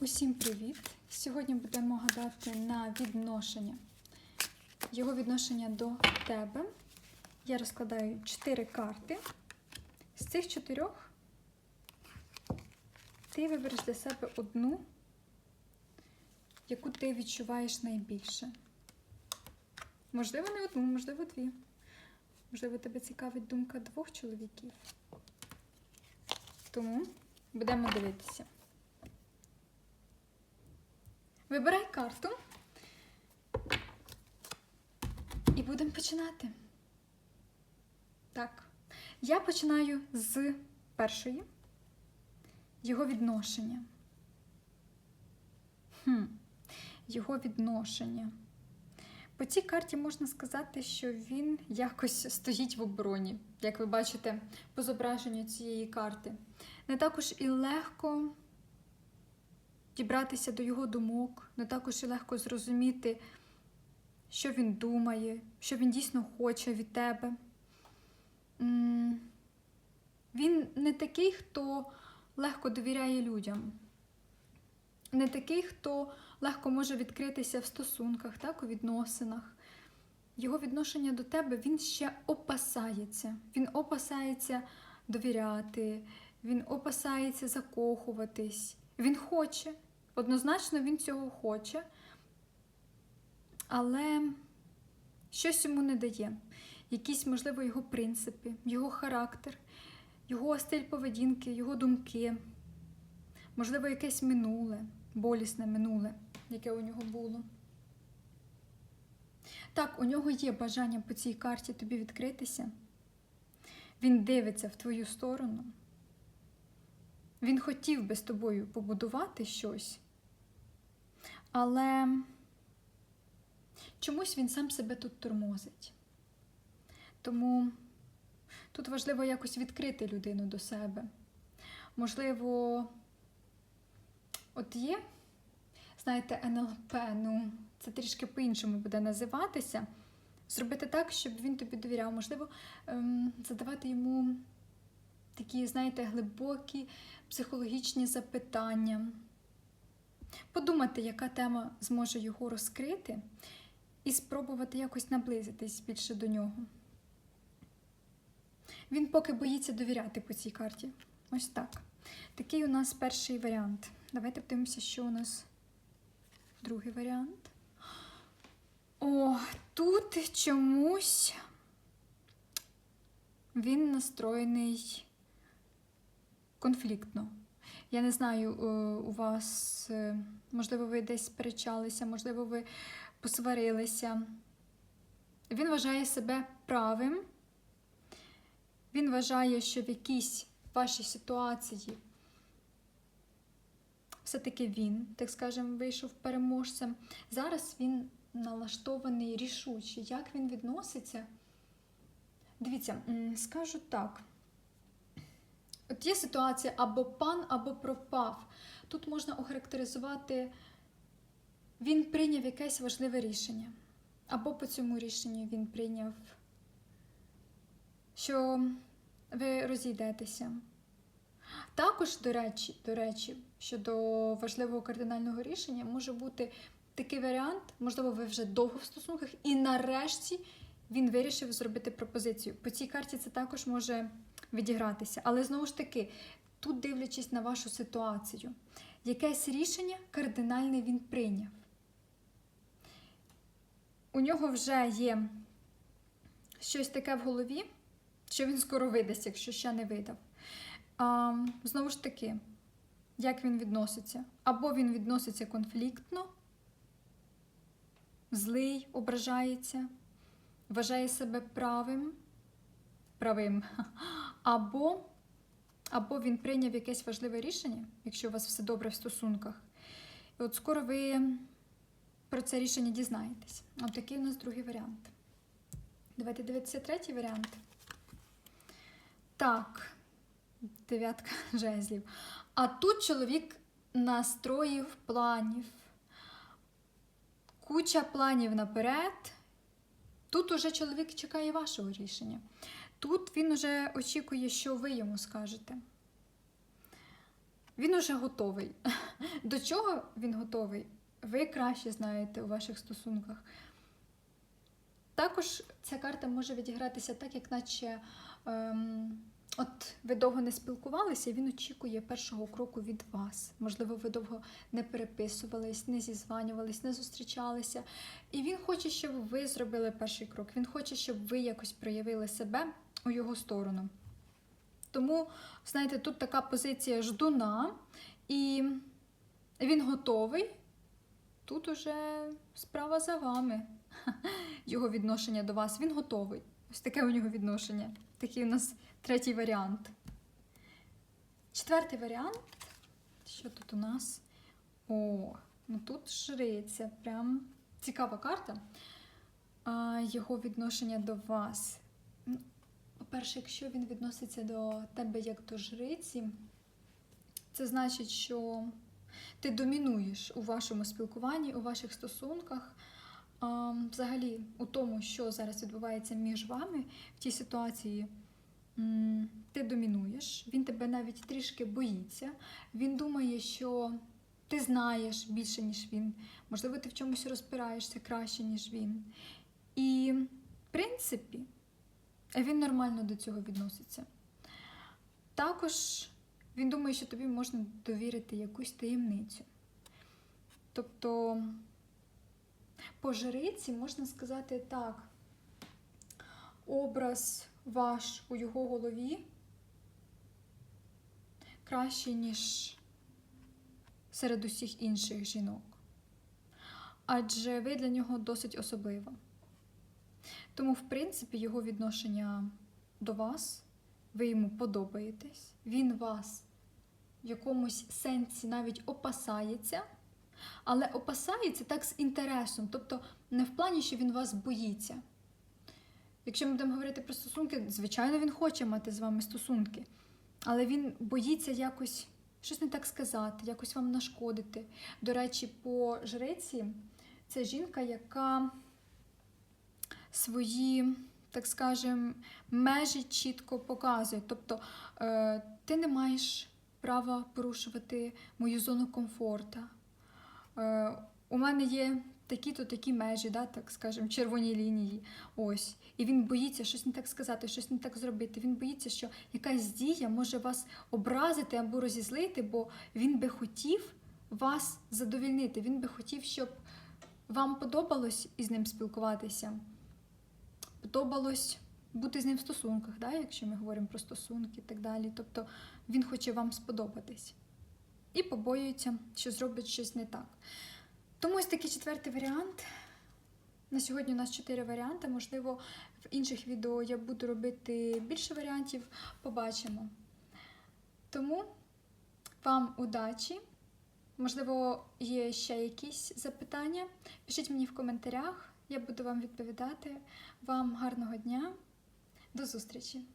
Усім привіт! Сьогодні будемо гадати на відношення. Його відношення до тебе. Я розкладаю 4 карти. З цих чотирьох ти вибереш для себе одну, яку ти відчуваєш найбільше. Можливо, не одну, можливо, дві. Можливо, тебе цікавить думка двох чоловіків. Тому будемо дивитися. Вибирай карту. І будемо починати. Так. Я починаю з першої. Його відношення. Хм. Його відношення. По цій карті можна сказати, що він якось стоїть в обороні, як ви бачите по зображенню цієї карти. Не також і легко дібратися до його думок, не також і легко зрозуміти, що він думає, що він дійсно хоче від тебе. Він не такий, хто легко довіряє людям, не такий, хто легко може відкритися в стосунках, так, у відносинах. Його відношення до тебе він ще опасається. Він опасається довіряти, він опасається закохуватись. Він хоче, однозначно він цього хоче, але щось йому не дає. Якісь, можливо, його принципи, його характер, його стиль поведінки, його думки, можливо, якесь минуле, болісне минуле, яке у нього було. Так, у нього є бажання по цій карті тобі відкритися. Він дивиться в твою сторону. Він хотів би з тобою побудувати щось, але чомусь він сам себе тут тормозить. Тому тут важливо якось відкрити людину до себе. Можливо, от є, знаєте, НЛП, ну, це трішки по-іншому буде називатися. Зробити так, щоб він тобі довіряв. Можливо, ем, задавати йому такі, знаєте, глибокі психологічні запитання. Подумати, яка тема зможе його розкрити, і спробувати якось наблизитись більше до нього. Він поки боїться довіряти по цій карті. Ось так. Такий у нас перший варіант. Давайте подивимося, що у нас другий варіант. О, тут чомусь він настроєний конфліктно. Я не знаю, е, у вас, е, можливо, ви десь сперечалися, можливо, ви посварилися. Він вважає себе правим. Він вважає, що в якійсь вашій ситуації все-таки він, так скажемо, вийшов переможцем. Зараз він налаштований рішуче. Як він відноситься? Дивіться, скажу так. От є ситуація або пан, або пропав. Тут можна охарактеризувати, він прийняв якесь важливе рішення. Або по цьому рішенню він прийняв, що ви розійдетеся. Також, до речі, до речі, щодо важливого кардинального рішення, може бути такий варіант, можливо, ви вже довго в стосунках, і нарешті він вирішив зробити пропозицію. По цій карті це також може відігратися. Але знову ж таки, тут дивлячись на вашу ситуацію, якесь рішення кардинальне він прийняв. У нього вже є щось таке в голові, що він скоро видасть, якщо ще не видав. А, знову ж таки, як він відноситься? Або він відноситься конфліктно, злий, ображається, вважає себе правим, правим. Або, або він прийняв якесь важливе рішення, якщо у вас все добре в стосунках. І от скоро ви про це рішення дізнаєтесь. От такий у нас другий варіант. Давайте дивитися третій варіант. Так, дев'ятка жезлів. А тут чоловік настроїв планів. Куча планів наперед. Тут уже чоловік чекає вашого рішення. Тут він уже очікує, що ви йому скажете. Він уже готовий. До чого він готовий? Ви краще знаєте у ваших стосунках. Також ця карта може відігратися так, як наче ем, от ви довго не спілкувалися, і він очікує першого кроку від вас. Можливо, ви довго не переписувались, не зізванювались, не зустрічалися. І він хоче, щоб ви зробили перший крок. Він хоче, щоб ви якось проявили себе у його сторону. Тому, знаєте, тут така позиція ждуна, і він готовий. Тут уже справа за вами. Його відношення до вас. Він готовий. Ось таке у нього відношення. Такий у нас третій варіант. Четвертий варіант. Що тут у нас? О, ну тут жриця. Прям цікава карта. А, Його відношення до вас. По-перше, якщо він відноситься до тебе як до жриці, це значить, що ти домінуєш у вашому спілкуванні, у ваших стосунках. Взагалі, у тому, що зараз відбувається між вами в тій ситуації, ти домінуєш, він тебе навіть трішки боїться. Він думає, що ти знаєш більше, ніж він. Можливо, ти в чомусь розбираєшся краще, ніж він. І, в принципі, він нормально до цього відноситься. Також він думає, що тобі можна довірити якусь таємницю. Тобто, по жриці можна сказати так, образ ваш у його голові кращий, ніж серед усіх інших жінок. Адже ви для нього досить особлива. Тому, в принципі, його відношення до вас, ви йому подобаєтесь, він вас в якомусь сенсі навіть опасається, але опасається так з інтересом, тобто не в плані, що він вас боїться. Якщо ми будемо говорити про стосунки, звичайно, він хоче мати з вами стосунки, але він боїться якось щось не так сказати, якось вам нашкодити. До речі, по жриці це жінка, яка свої, так скажем, межі чітко показує. Тобто е, ти не маєш права порушувати мою зону комфорту. Е, у мене є такі-то такі межі, да, так скажемо, червоні лінії. Ось. І він боїться щось не так сказати, щось не так зробити. Він боїться, що якась дія може вас образити або розізлити, бо він би хотів вас задовільнити. Він би хотів, щоб вам подобалось із ним спілкуватися. Подобалось бути з ним в стосунках, да, якщо ми говоримо про стосунки і так далі. Тобто він хоче вам сподобатись. І побоюється, що зробить щось не так. Тому ось такий четвертий варіант. На сьогодні у нас чотири варіанти. Можливо, в інших відео я буду робити більше варіантів, побачимо. Тому вам удачі! Можливо, є ще якісь запитання. Пишіть мені в коментарях, я буду вам відповідати. Вам гарного дня, до зустрічі!